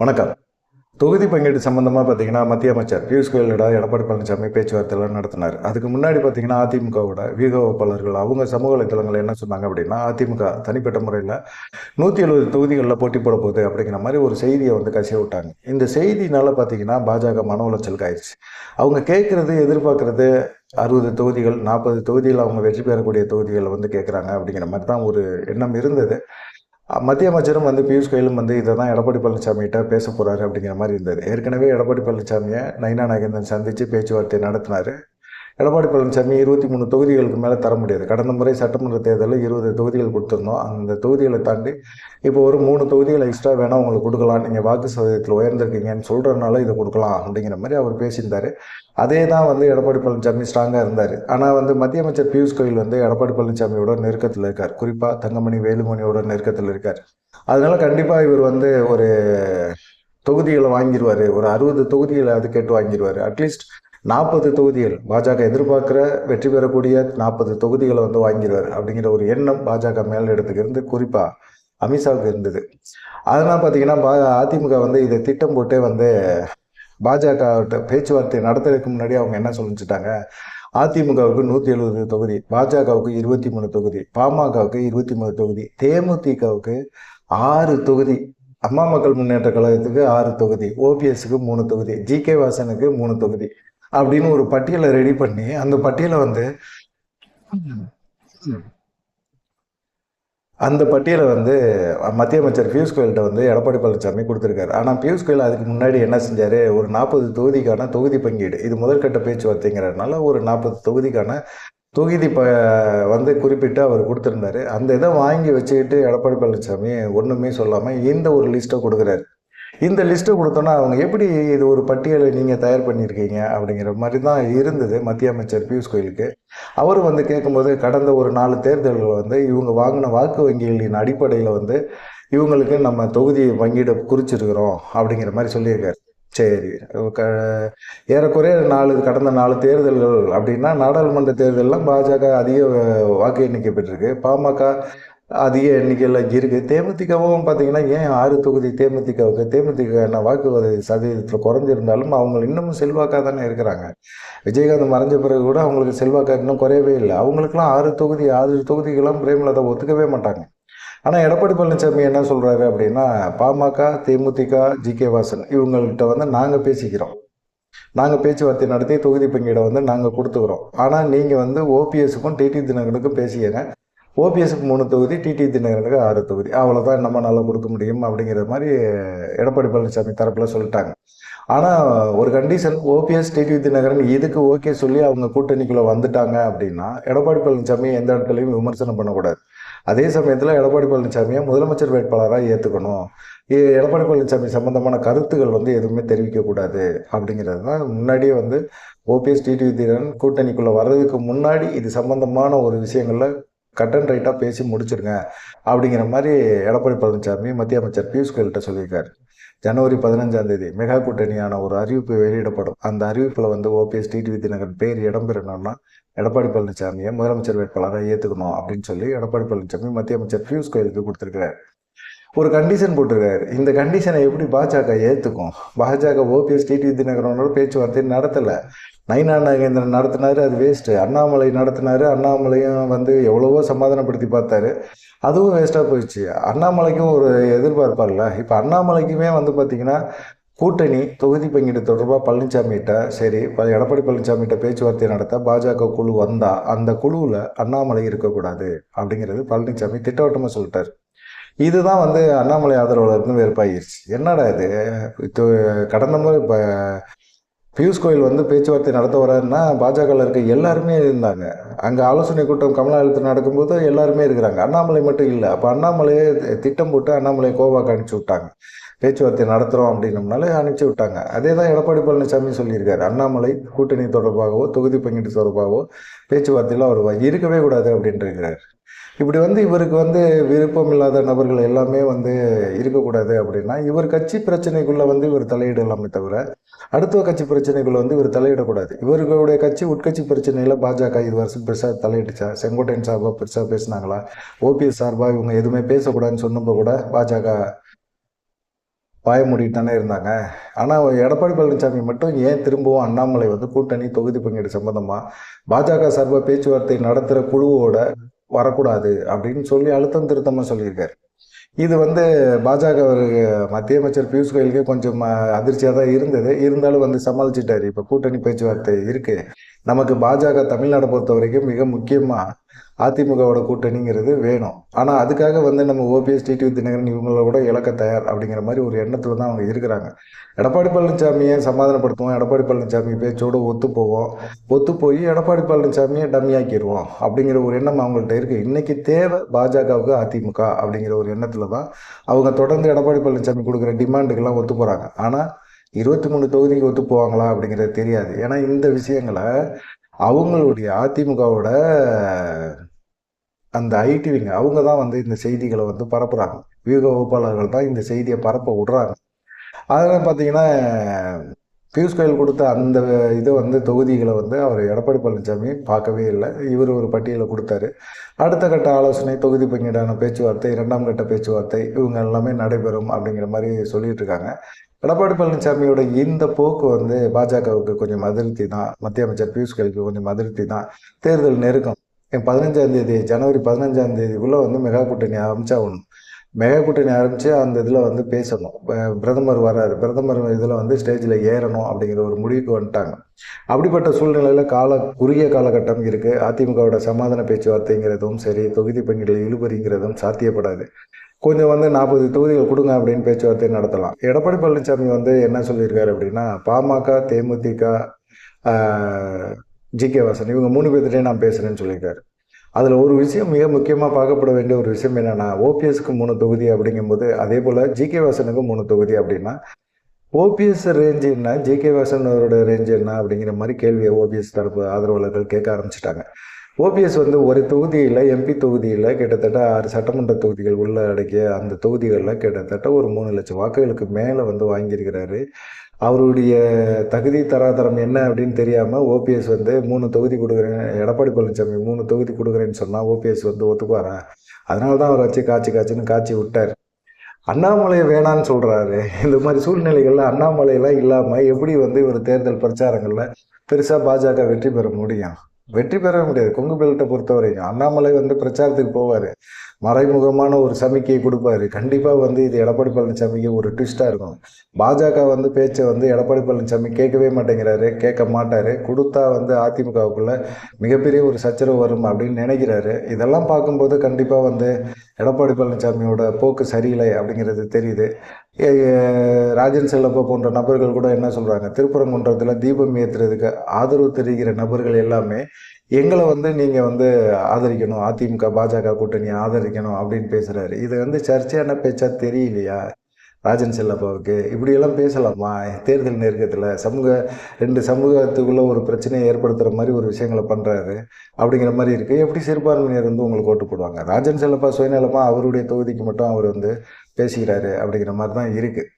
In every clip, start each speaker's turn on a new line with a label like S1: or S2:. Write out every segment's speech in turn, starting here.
S1: வணக்கம். தொகுதி பங்கீடு சம்பந்தமாக பார்த்தீங்கன்னா மத்திய அமைச்சர் பியூஷ் கோயலோட எடப்பாடி பழனிசாமி பேச்சுவார்த்தைலாம் நடத்தினார். அதுக்கு முன்னாடி பார்த்தீங்கன்னா அதிமுகவோட வீக வகுப்பாளர்கள் அவங்க சமூக வலைத்தளங்கள் என்ன சொன்னாங்க அப்படின்னா அதிமுக தனிப்பட்ட முறையில் நூற்றி எழுபது தொகுதிகளில் போட்டி போட போகுது அப்படிங்கிற மாதிரி ஒரு செய்தியை வந்து கசிய விட்டாங்க. இந்த செய்தினால பார்த்தீங்கன்னா பாஜக மன உளைச்சலுக்கு ஆயிடுச்சு. அவங்க கேட்குறது எதிர்பார்க்குறது அறுபது தொகுதிகள் நாற்பது தொகுதிகள் அவங்க வெற்றி பெறக்கூடிய தொகுதிகளை வந்து கேட்குறாங்க அப்படிங்கிற மாதிரி தான் ஒரு எண்ணம் இருந்தது. மத்திய அமைச்சரும் வந்து பியூஷ் கோயிலும் வந்து இதை தான் எடப்பாடி பழனிசாமிகிட்ட பேச போகிறாரு அப்படிங்கிற மாதிரி இருந்தது. ஏற்கனவே எடப்பாடி பழனிசாமியை நைனா நாகேந்திரன் சந்தித்து பேச்சுவார்த்தை நடத்தினார். எடப்பாடி பழனிசாமி இருபத்தி மூணு தொகுதிகளுக்கு மேலே தர முடியாது. கடந்த முறை சட்டமன்ற தேர்தலில் இருபது தொகுதிகள் கொடுத்துருந்தோம். அந்த தொகுதிகளை தாண்டி இப்போ ஒரு மூணு தொகுதிகளை எக்ஸ்ட்ரா வேணால் உங்களுக்கு கொடுக்கலாம். நீங்கள் வாக்கு சதவீதத்தில் உயர்ந்திருக்கீங்கன்னு சொல்கிறதுனால இதை கொடுக்கலாம் அப்படிங்கிற மாதிரி அவர் பேசியிருந்தார். அதே தான் வந்து எடப்பாடி பழனிசாமி ஸ்ட்ராங்காக இருந்தார். ஆனால் வந்து மத்திய அமைச்சர் பியூஷ் கோயில் வந்து எடப்பாடி பழனிசாமியோட நெருக்கத்தில் இருக்கார். குறிப்பாக தங்கமணி வேலுமணியோட நெருக்கத்தில் இருக்கார். அதனால கண்டிப்பாக இவர் வந்து ஒரு தொகுதிகளை வாங்கிடுவார் ஒரு அறுபது தொகுதிகளை அது கேட்டு வாங்கிடுவார் அட்லீஸ்ட் நாற்பது தொகுதிகள் பாஜக எதிர்பார்க்குற வெற்றி பெறக்கூடிய நாற்பது தொகுதிகளை வந்து வாங்கிடுவார் அப்படிங்கிற ஒரு எண்ணம் பாஜக மேலிடத்துக்கு இருந்து குறிப்பாக அமித்ஷாவுக்கு இருந்தது. அதனால் பார்த்தீங்கன்னா பா அதிமுக வந்து இதை திட்டம் போட்டே வந்து பாஜக பேச்சுவார்த்தை நடத்துறதுக்கு முன்னாடி அவங்க என்ன சொல்லிச்சுட்டாங்க? அதிமுகவுக்கு நூற்றி எழுபது தொகுதி பாஜகவுக்கு இருபத்தி மூணு தொகுதி பாமகவுக்கு இருபத்தி மூணு தொகுதி தேமுதிகவுக்கு ஆறு தொகுதி அம்மா மக்கள் முன்னேற்ற கழகத்துக்கு ஆறு தொகுதி ஓபிஎஸ்க்கு மூணு தொகுதி ஜி கே வாசனுக்கு மூணு தொகுதி. அப்படின்னு ஒரு பட்டியலை ரெடி பண்ணி அந்த பட்டியலை வந்து அந்த பட்டியலை வந்து மத்திய அமைச்சர் பியூஷ் கோயல்கிட்ட வந்து எடப்பாடி பழனிசாமி கொடுத்துருக்காரு. ஆனால் பியூஷ் கோயல் அதுக்கு முன்னாடி என்ன செஞ்சார்? ஒரு நாற்பது தொகுதிக்கான தொகுதி பங்கீடு இது முதற்கட்ட பேச்சுவார்த்தைங்கிறதுனால ஒரு நாற்பது தொகுதிக்கான தொகுதி ப வந்து குறிப்பிட்டு அவர் கொடுத்துருந்தாரு. அந்த இதை வாங்கி வச்சுக்கிட்டு எடப்பாடி பழனிசாமி ஒன்றுமே சொல்லாமல் இந்த ஒரு லிஸ்ட்டை கொடுக்குறாரு. இந்த லிஸ்ட்டை கொடுத்தோன்னா அவங்க எப்படி இது ஒரு பட்டியலை நீங்கள் தயார் பண்ணியிருக்கீங்க அப்படிங்கிற மாதிரி தான் இருந்தது மத்திய அமைச்சர் பியூஷ் கோயிலுக்கு. அவர் வந்து கேட்கும்போது கடந்த ஒரு நாலு தேர்தல்கள் வந்து இவங்க வாங்கின வாக்கு வங்கிகளின் அடிப்படையில் வந்து இவங்களுக்கு நம்ம தொகுதி பங்கீடு குறிச்சிருக்கிறோம் அப்படிங்கிற மாதிரி சொல்லியிருக்காரு. சரி க ஏறக்குறைய நாலு கடந்த நாலு தேர்தல்கள் அப்படின்னா நாடாளுமன்ற தேர்தலெலாம் பாஜக அதிக வாக்கு எண்ணிக்கை பெற்றிருக்கு. பாமக அதிக எண்ணிக்கையில் இருக்குது தேமுதிகவும் பார்த்தீங்கன்னா ஏன் ஆறு தொகுதி தேமுதிகவுக்கு தேமுதிக என்ன வாக்கு சதவீதத்தில் குறைஞ்சிருந்தாலும் அவங்க இன்னமும் செல்வாக்காக தானே இருக்கிறாங்க. விஜயகாந்த் மறைஞ்ச பிறகு கூட அவங்களுக்கு செல்வாக்கா இன்னும் குறையவே இல்லை. அவங்களுக்குலாம் ஆறு தொகுதி ஆறு தொகுதிக்கெல்லாம் பிரேமலதா ஒத்துக்கவே மாட்டாங்க. ஆனால் எடப்பாடி பழனிசாமி என்ன சொல்கிறாரு அப்படின்னா பாமக தேமுதிக ஜி கே வாசன் இவங்கள்ட்ட வந்து நாங்கள் பேசிக்கிறோம். நாங்கள் பேச்சுவார்த்தை நடத்தி தொகுதி பங்கீடை வந்து நாங்கள் கொடுத்துக்கிறோம். ஆனால் நீங்கள் வந்து ஓபிஎஸுக்கும் டிடி தினங்களுக்கும் பேசிக்கங்க. ஓபிஎஸ்க்கு மூணு தொகுதி டிடி தினகரனுக்கு ஆறு தொகுதி. அவ்வளோதான் நம்மளால் கொடுக்க முடியும் அப்படிங்கிற மாதிரி எடப்பாடி பழனிசாமி தரப்பில் சொல்லிட்டாங்க. ஆனால் ஒரு கண்டிஷன் ஓபிஎஸ் டிடி தினகரன் இதுக்கு ஓகே சொல்லி அவங்க கூட்டணிக்குள்ளே வந்துட்டாங்க அப்படின்னா எடப்பாடி பழனிசாமி எந்த இடத்துலையும் விமர்சனம் பண்ணக்கூடாது. அதே சமயத்தில் எடப்பாடி பழனிசாமியை முதலமைச்சர் வேட்பாளராக ஏற்றுக்கணும் எடப்பாடி பழனிசாமி சம்பந்தமான கருத்துக்கள் வந்து எதுவுமே தெரிவிக்கக்கூடாது அப்படிங்கிறது தான் முன்னாடியே வந்து ஓபிஎஸ் டிடி தினகரன் கூட்டணிக்குள்ளே வர்றதுக்கு முன்னாடி இது சம்பந்தமான ஒரு விஷயங்களில் கட் அண்ட் ரைட்டாக பேசி முடிச்சிருங்க. அப்படிங்கிற மாதிரி எடப்பாடி பழனிசாமி மத்திய அமைச்சர் பியூஷ் கோயல்கிட்ட சொல்லியிருக்காரு. ஜனவரி பதினஞ்சாம் தேதி மெகா கூட்டணியான ஒரு அறிவிப்பு வெளியிடப்படும். அந்த அறிவிப்பில் வந்து ஓபிஎஸ் டிடிவி தினகரன் பேர் இடம்பெறணும்னா எடப்பாடி பழனிசாமியை முதலமைச்சர் வேட்பாளராக ஏற்றுக்கணும் அப்படின்னு சொல்லி எடப்பாடி பழனிசாமி மத்திய அமைச்சர் பியூஷ் கோயலுக்கு கொடுத்துருக்கிறார். ஒரு கண்டிஷன் போட்டிருக்காரு. இந்த கண்டிஷனை எப்படி பாஜக ஏற்றுக்கும் பாஜக ஓபிஎஸ் டிடி தினகரனோட பேச்சுவார்த்தை நடத்தலை. நைனா நாகேந்திரன் நடத்தினாரு அது வேஸ்ட்டு அண்ணாமலை நடத்தினாரு அண்ணாமலையும் வந்து எவ்வளவோ சமாதானப்படுத்தி பார்த்தாரு. அதுவும் வேஸ்ட்டாக போயிடுச்சு. அண்ணாமலைக்கும் ஒரு எதிர்பார்ப்பார்ல இப்போ அண்ணாமலைக்குமே வந்து பார்த்திங்கன்னா கூட்டணி தொகுதி பங்கீடு தொடர்பாக பழனிசாமிகிட்ட சரி ப- எடப்பாடி பழனிசாமிகிட்ட பேச்சுவார்த்தை நடத்த பாஜக குழு வந்தால் அந்த குழுவில் அண்ணாமலை இருக்கக்கூடாது அப்படிங்கிறது பழனிசாமி திட்டவட்டமாக சொல்லிட்டார். இதுதான் வந்து அண்ணாமலை ஆதரவாளருக்கும் வெறுப்பாகிடுச்சு என்னடா இது? கடந்த முறை இப்போ பியூஷ் கோயில் வந்து பேச்சுவார்த்தை நடத்த வர்றாருன்னா பாஜகவில் இருக்க எல்லாருமே இருந்தாங்க. அங்கே ஆலோசனை கூட்டம் கமலாலயத்தில் நடக்கும்போது எல்லாருமே இருக்கிறாங்க. அண்ணாமலை மட்டும் இல்லை. அப்போ அண்ணாமலையே திட்டம் போட்டு அண்ணாமலை கோவாக்கு அனுப்பிச்சி விட்டாங்க. பேச்சுவார்த்தை நடத்துகிறோம் அப்படின்னம்னால அனுப்பிச்சி விட்டாங்க. அதே தான் எடப்பாடி பழனிசாமி சொல்லியிருக்காரு. அண்ணாமலை கூட்டணி தொடர்பாகவோ தொகுதி பங்கீடு தொடர்பாகவோ பேச்சுவார்த்தையில் அவர் இருக்கவே கூடாது அப்படின்ட்டு இருக்கிறார். இப்படி வந்து இவருக்கு வந்து விருப்பம் இல்லாத நபர்கள் எல்லாமே வந்து இருக்கக்கூடாது அப்படின்னா இவர் கட்சி பிரச்சனைக்குள்ளே வந்து இவர் தலையிடலாமே தவிர அடுத்த கட்சி பிரச்சனைக்குள்ளே வந்து இவர் தலையிடக்கூடாது. இவர்களுடைய கட்சி உட்கட்சி பிரச்சனையில் பாஜக இது வருஷம் பெருசாக தலையிடுச்சா? செங்கோட்டையன் சார்பாக பெருசாக பேசினாங்களா? ஓபிஎஸ் சார்பாக இவங்க எதுவுமே பேசக்கூடாதுன்னு சொன்னப்போ கூட பாஜக பாய மூடிட்டு தானே இருந்தாங்க. ஆனால் எடப்பாடி பழனிசாமி மட்டும் ஏன் திரும்பவும் அண்ணாமலை வந்து கூட்டணி தொகுதி பங்கீடு சம்பந்தமாக பாஜக சார்பாக பேச்சுவார்த்தை நடத்துகிற குழுவோட வரக்கூடாது அப்படின்னு சொல்லி அழுத்தம் திருத்தமாக சொல்லியிருக்காரு. இது வந்து பாஜக மத்திய அமைச்சர் பியூஷ் கோயலுக்கே கொஞ்சம் அதிர்ச்சியாக தான் இருந்தது. இருந்தாலும் வந்து சமாளிச்சிட்டாரு. இப்போ கூட்டணி பேச்சுவார்த்தை இருக்கு. நமக்கு பாஜக தமிழ்நாடை பொறுத்த வரைக்கும் மிக முக்கியமாக அதிமுகவோட கூட்டணிங்கிறது வேணும். ஆனால் அதுக்காக வந்து நம்ம ஓபிஎஸ் டிடிவி தினகரன் இவங்களோட இழக்க தயார் அப்படிங்கிற மாதிரி ஒரு எண்ணத்தில் தான் அவங்க இருக்கிறாங்க. எடப்பாடி பழனிசாமியை சமாதானப்படுத்துவோம் எடப்பாடி பழனிசாமி பேச்சோடு ஒத்து போவோம் ஒத்து போய் எடப்பாடி பழனிசாமியை டம்மியாக்கிடுவோம் அப்படிங்கிற ஒரு எண்ணம் அவங்கள்ட்ட இருக்குது இன்றைக்கி தேவை பாஜகவுக்கு அதிமுக அப்படிங்கிற ஒரு எண்ணத்தில் தான் அவங்க தொடர்ந்து எடப்பாடி பழனிசாமி கொடுக்குற டிமாண்டுக்கெல்லாம் ஒத்து போகிறாங்க ஆனால் இருபத்தி மூணு தொகுதிக்கு ஒத்து போவாங்களா அப்படிங்கிறது தெரியாது. ஏன்னா இந்த விஷயங்களை அவங்களுடைய அதிமுகவோட அந்த ஐடிவிங்க அவங்க தான் வந்து இந்த செய்திகளை வந்து பரப்புகிறாங்க வியூக வகுப்பாளர்கள் தான் இந்த செய்தியை பரப்ப விடுறாங்க. அதெல்லாம் பார்த்தீங்கன்னா பியூஷ் கோயில் கொடுத்த அந்த இதை வந்து தொகுதிகளை வந்து அவர் எடப்பாடி பழனிசாமி பார்க்கவே இல்லை. இவர் ஒரு பட்டியலை கொடுத்தாரு. அடுத்த கட்ட ஆலோசனை தொகுதி பங்கீடான பேச்சுவார்த்தை இரண்டாம் கட்ட பேச்சுவார்த்தை இவங்க எல்லாமே நடைபெறும் அப்படிங்கிற மாதிரி சொல்லிட்டு இருக்காங்க. எடப்பாடி பழனிசாமியோட இந்த போக்கு வந்து பாஜகவுக்கு கொஞ்சம் அதிருப்தி தான். மத்திய அமைச்சர் பியூஷ் கோயலுக்கு கொஞ்சம் அதிருப்தி தான். தேர்தல் நெருக்கம். பதினஞ்சாம் தேதி ஜனவரி பதினஞ்சாம் தேதிக்குள்ளே வந்து மெகா கூட்டணி ஆரம்பிச்சா ஒன்று மெகா கூட்டணி ஆரம்பித்து அந்த இதில் வந்து பேசணும். பிரதமர் வராது பிரதமர் இதில் வந்து ஸ்டேஜில் ஏறணும் அப்படிங்கிற ஒரு முடிவுக்கு வந்துட்டாங்க. அப்படிப்பட்ட சூழ்நிலையில் கால குறுகிய காலகட்டம் இருக்குது அதிமுகவோட சமாதான பேச்சுவார்த்தைங்கிறதும் சரி தொகுதி பங்கீடு இழுபறிங்கிறதும் சாத்தியப்படாது. கொஞ்சம் வந்து நாற்பது தொகுதிகள் கொடுங்க அப்படின்னு பேச்சுவார்த்தை நடத்தலாம். எடப்பாடி பழனிசாமி வந்து என்ன சொல்லியிருக்காரு அப்படின்னா பாமக தேமுதிக ஜி கே வாசன் இவங்க மூணு பேர்த்திட்டே நான் பேசுகிறேன்னு சொல்லியிருக்காரு. அதில் ஒரு விஷயம் மிக முக்கியமாக பார்க்கப்பட வேண்டிய ஒரு விஷயம் என்னென்னா ஓபிஎஸ்க்கு மூணு தொகுதி அப்படிங்கும்போது அதே போல் ஜி கே வாசனுக்கு மூணு தொகுதி அப்படின்னா ஓபிஎஸ் ரேஞ்சு என்ன ஜி கே அவரோட ரேஞ்சு என்ன அப்படிங்கிற மாதிரி கேள்வியை ஓபிஎஸ் தரப்பு ஆதரவாளர்கள் கேட்க ஆரம்பிச்சிட்டாங்க. ஓபிஎஸ் வந்து ஒரு தொகுதியில் எம்பி தொகுதியில் கிட்டத்தட்ட ஆறு சட்டமன்ற தொகுதிகள் உள்ள அடக்கிய அந்த தொகுதிகளில் கிட்டத்தட்ட ஒரு மூணு லட்சம் வாக்குகளுக்கு மேலே வந்து வாங்கியிருக்கிறாரு. அவருடைய தகுதி தராதரம் என்ன அப்படின்னு தெரியாமல் ஓபிஎஸ் வந்து மூணு தொகுதி கொடுக்குறேன் எடப்பாடி பழனிசாமி மூணு தொகுதி கொடுக்குறேன்னு சொன்னால் ஓபிஎஸ் வந்து ஒத்துக்குவாரா? அதனால தான் அவர் வச்சு காய்ச்சி காய்ச்சின்னு காய்ச்சி விட்டார். அண்ணாமலை வேணான்னு சொல்கிறாரு இந்த மாதிரி சூழ்நிலைகளில் அண்ணாமலையெல்லாம் இல்லாமல் எப்படி வந்து ஒரு தேர்தல் பிரச்சாரங்களில் பெருசாக பாஜக வெற்றி பெற முடியும்? வெற்றி பெற முடியாது. கொங்கு பெல்ட்டை பொறுத்த வரைக்கும் அண்ணாமலை வந்து பிரச்சாரத்துக்கு போவார். மறைமுகமான ஒரு சமிக்கையை கொடுப்பாரு. கண்டிப்பாக வந்து இது எடப்பாடி பழனிசாமிக்கு ஒரு ட்விஸ்ட்டாக இருக்கும் பாஜக வந்து பேச்சை வந்து எடப்பாடி பழனிசாமி கேட்கவே மாட்டேங்கிறாரு கேட்க மாட்டார். கொடுத்தா வந்து அதிமுகவுக்குள்ளே மிகப்பெரிய ஒரு சச்சரவு வரும் அப்படின்னு நினைக்கிறாரு. இதெல்லாம் பார்க்கும்போது கண்டிப்பாக வந்து எடப்பாடி பழனிசாமியோட போக்கு சரியில்லை அப்படிங்கிறது தெரியுது. ராஜன் செல்லப்பா போன்ற நபர்கள் கூட என்ன சொல்கிறாங்க திருப்பரங்குன்றத்தில் தீபம் ஏற்றுறதுக்கு ஆதரவு தெரிகிற நபர்கள் எல்லாமே எங்களை வந்து நீங்கள் வந்து ஆதரிக்கணும். அதிமுக பாஜக கூட்டணி ஆதரிக்கணும் அப்படின்னு பேசுகிறாரு இது வந்து சர்ச்சையான பேச்சா தெரியலையா? ராஜன் செல்லப்பாவுக்கு. இப்படியெல்லாம் பேசலாமா? தேர்தல் நெருக்கத்தில் சமூக ரெண்டு சமூகத்துக்குள்ளே ஒரு பிரச்சனையை ஏற்படுத்துகிற மாதிரி ஒரு விஷயங்களை பண்ணுறாரு அப்படிங்கிற மாதிரி இருக்குது எப்படி சிறுபான்மையினர் வந்து உங்களுக்கு ஓட்டு போடுவாங்க? ராஜன் செல்லப்பா சுயநலமாக அவருடைய தொகுதிக்கு மட்டும் அவர் வந்து பேசிக்கிறாரு அப்படிங்கிற மாதிரி தான் இருக்குது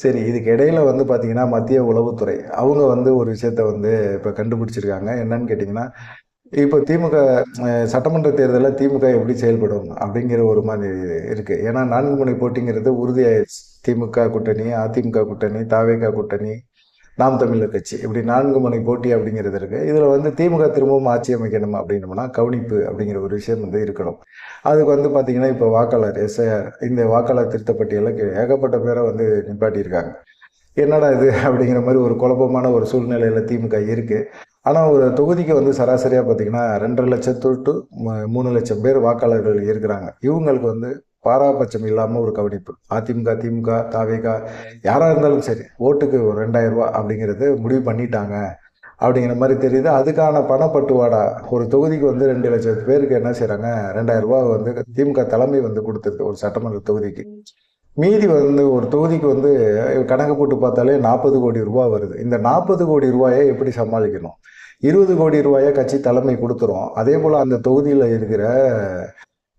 S1: சரி இதுக்கு இடையில வந்து பார்த்திங்கன்னா மத்திய உளவுத்துறை. அவங்க வந்து ஒரு விஷயத்த வந்து இப்போ கண்டுபிடிச்சிருக்காங்க. என்னன்னு கேட்டிங்கன்னா இப்போ திமுக சட்டமன்ற தேர்தலில் திமுக எப்படி செயல்படும் அப்படிங்கிற ஒரு மாதிரி இருக்குது ஏன்னா நான்கு முனை போட்டிங்கிறது உறுதியாயிடுச்சு திமுக கூட்டணி அதிமுக கூட்டணி தாவேகா கூட்டணி நாம் தமிழர் கட்சி. இப்படி நான்கு முனை போட்டி அப்படிங்கிறது இருக்குது இதில் வந்து திமுக திரும்பவும் ஆட்சி அமைக்கணும் அப்படின்னோம்னா கவனிப்பு அப்படிங்கிற ஒரு விஷயம் வந்து இருக்கணும். அதுக்கு வந்து பார்த்திங்கன்னா இப்போ வாக்காளர் எஸ்ஐஆர் இந்த வாக்காளர் திருத்தப்பட்டியலில் ஏகப்பட்ட பேரை வந்து நிப்பாட்டியிருக்காங்க. என்னடா இது அப்படிங்கிற மாதிரி ஒரு குழப்பமான ஒரு சூழ்நிலையில் திமுக இருக்குது ஆனால் ஒரு தொகுதிக்கு வந்து சராசரியாக பார்த்திங்கன்னா ரெண்டரை லட்சத்து டு மூணு லட்சம் பேர் வாக்காளர்கள் இருக்கிறாங்க. இவங்களுக்கு வந்து பாராபட்சம் இல்லாமல் ஒரு கவனிப்பு. அதிமுக திமுக தாவேகா யாராக இருந்தாலும் சரி ஓட்டுக்கு ஒரு ரெண்டாயிரரூபா அப்படிங்கிறது முடிவு பண்ணிட்டாங்க அப்படிங்கிற மாதிரி தெரியுது. அதுக்கான பணப்பட்டுவாடா ஒரு தொகுதிக்கு வந்து ரெண்டு லட்சம் பேருக்கு என்ன செய்கிறாங்க ரெண்டாயிரரூபா வந்து திமுக தலைமை வந்து கொடுத்துருக்கு ஒரு சட்டமன்ற தொகுதிக்கு. மீதி வந்து ஒரு தொகுதிக்கு வந்து கணக்கு போட்டு பார்த்தாலே நாற்பது கோடி ரூபா வருது. இந்த நாற்பது கோடி ரூபாயை எப்படி சமாளிக்கணும்? இருபது கோடி ரூபாயை கட்சி தலைமை கொடுத்துரும். அதே போல் அந்த தொகுதியில் இருக்கிற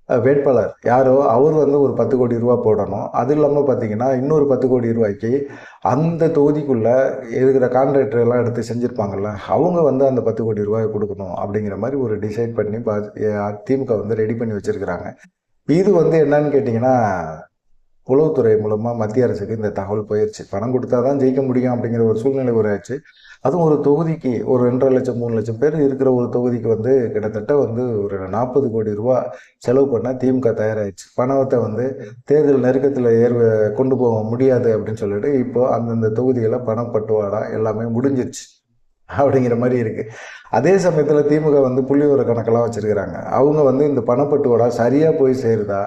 S1: வேட்பாளர் யாரோ அவர் வந்து ஒரு பத்து கோடி ரூபா போடணும். அது இல்லாமல் பார்த்தீங்கன்னா இன்னொரு பத்து கோடி ரூபாய்க்கு அந்த தொகுதிக்குள்ளே இருக்கிற கான்ட்ராக்டர் எல்லாம் எடுத்து செஞ்சுருப்பாங்கல்ல அவங்க வந்து அந்த பத்து கோடி ரூபாய் கொடுக்கணும் அப்படிங்கிற மாதிரி ஒரு டிசைட் பண்ணி பா திமுக வந்து ரெடி பண்ணி வச்சுருக்கிறாங்க. இது வந்து என்னன்னு கேட்டிங்கன்னா உளவுத்துறை மூலமாக மத்திய அரசுக்கு இந்த தகவல் போயிடுச்சு பணம் கொடுத்தா தான் ஜெயிக்க முடியும் அப்படிங்கிற ஒரு சூழ்நிலை உருவாச்சு அதுவும் ஒரு தொகுதிக்கு ஒரு ரெண்டரை லட்சம் மூணு லட்சம் பேர் இருக்கிற ஒரு தொகுதிக்கு வந்து கிட்டத்தட்ட வந்து ஒரு நாற்பது கோடி ரூபா செலவு பண்ண திமுக தயாராகிடுச்சு பணத்தை வந்து தேர்தல் நெருக்கத்தில் ஏர்வ கொண்டு போக முடியாது அப்படின்னு சொல்லிட்டு இப்போ அந்தந்த தொகுதிகளை பணம் பட்டுவாடா எல்லாமே முடிஞ்சிருச்சு அப்படிங்கிற மாதிரி இருக்குது அதே சமயத்தில் திமுக வந்து புள்ளிவிவர கணக்கெல்லாம் வச்சுருக்கிறாங்க. அவங்க வந்து இந்த பணப்பட்டுவாடா சரியாக போய் சேருதா?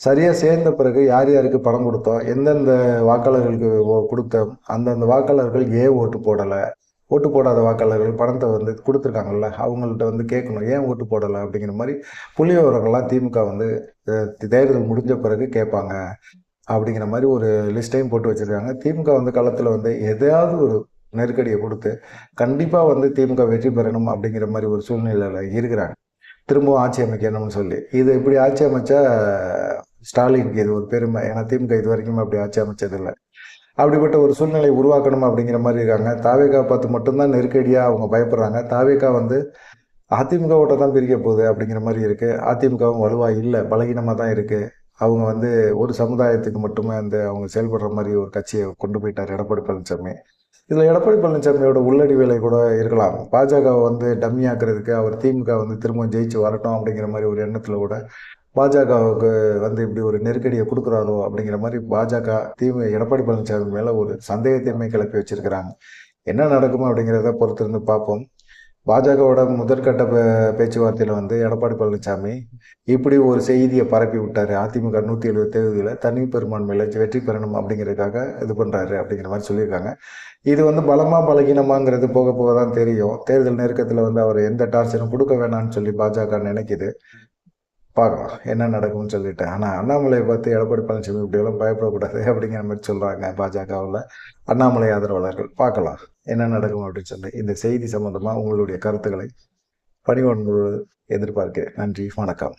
S1: சரியாக சேர்ந்த பிறகு யார் யாருக்கு பணம் கொடுத்தோம் எந்தெந்த வாக்காளர்களுக்கு ஓ- கொடுத்தோம் அந்தந்த வாக்காளர்கள் ஏன் ஓட்டு போடலை ஓட்டு போடாத வாக்காளர்கள் பணத்தை வந்து கொடுத்துருக்காங்கல்ல அவங்கள்ட்ட வந்து கேட்கணும் ஏன் ஓட்டு போடலை அப்படிங்கிற மாதிரி புள்ளி விவரங்கள்லாம் திமுக வந்து தேர்தல் முடிஞ்ச பிறகு கேட்பாங்க அப்படிங்கிற மாதிரி ஒரு லிஸ்ட்டையும் போட்டு வச்சுருக்காங்க. திமுக வந்து களத்தில் வந்து எதையாவது ஒரு நெருக்கடியை கொடுத்து கண்டிப்பாக வந்து திமுக வெற்றி பெறணும் அப்படிங்கிற மாதிரி ஒரு சூழ்நிலையில் இருக்கிறாங்க. திரும்பவும் ஆட்சி அமைக்கணும்னு சொல்லி. இது இப்படி ஆட்சி அமைச்சா ஸ்டாலினுக்கு இது ஒரு பெருமை ஏன்னா திமுக இது வரைக்கும் அப்படி ஆட்சி அமைச்சதில்லை. அப்படிப்பட்ட ஒரு சூழ்நிலை உருவாக்கணும் அப்படிங்கிற மாதிரி இருக்காங்க. தாவேக்கா பார்த்து மட்டும்தான் நெருக்கடியாக அவங்க பயப்படுறாங்க. தாவேக்கா வந்து அதிமுக ஓட்டை தான் பிரிக்க போகுது அப்படிங்கிற மாதிரி இருக்குது அதிமுகவும் வலுவாக இல்லை பலகீனமாக தான் இருக்குது அவங்க வந்து ஒரு சமுதாயத்துக்கு மட்டுமே அந்த அவங்க செயல்படுற மாதிரி ஒரு கட்சியை கொண்டு போயிட்டார் எடப்பாடி பழனிசாமி. இதில் எடப்பாடி பழனிசாமியோட உள்ளடி வேலை கூட இருக்கலாம். பாஜகவை வந்து டம்மி ஆக்குறதுக்கு அவர் திமுக வந்து திரும்ப ஜெயிச்சு வரட்டும் அப்படிங்கிற மாதிரி ஒரு எண்ணத்தில் கூட பாஜகவுக்கு வந்து இப்படி ஒரு நெருக்கடியை கொடுக்குறாரோ அப்படிங்கிற மாதிரி பாஜக திமு எடப்பாடி பழனிசாமி மேலே ஒரு சந்தேகத்தையுமே கிளப்பி வச்சிருக்கிறாங்க. என்ன நடக்குமோ அப்படிங்கிறத பொறுத்திருந்து பார்ப்போம். பாஜகவோட முதற்கட்ட பேச்சுவார்த்தையில் வந்து எடப்பாடி பழனிசாமி இப்படி ஒரு செய்தியை பரப்பி விட்டார். அதிமுக நூற்றி எழுபது தேர்தலில் தனி பெரும்பான்மையில் வெற்றி பெறணும் அப்படிங்கிறதுக்காக இது பண்ணுறாரு அப்படிங்கிற மாதிரி சொல்லியிருக்காங்க. இது வந்து பலமாக பலகீனமாங்கிறது போக போக தான் தெரியும். தேர்தல் நெருக்கத்தில் வந்து அவர் எந்த டார்ச்சரும் கொடுக்க வேணாம்னு சொல்லி பாஜக நினைக்குது. பார்க்கலாம். என்ன நடக்கும்னு சொல்லிட்டு. ஆனால் அண்ணாமலையை பார்த்து எடப்பாடி பழனிசாமி இப்படியெல்லாம் பயப்படக்கூடாது அப்படிங்கிற மாதிரி சொல்கிறாங்க பாஜகவில். அண்ணாமலை ஆதரவாளர்கள் பார்க்கலாம். என்ன நடக்கும் அப்படின்னு சொல்லி. இந்த செய்தி சம்பந்தமாக உங்களுடைய கருத்துக்களை பணிவன்போடு எதிர்பார்க்கிறேன். நன்றி வணக்கம்.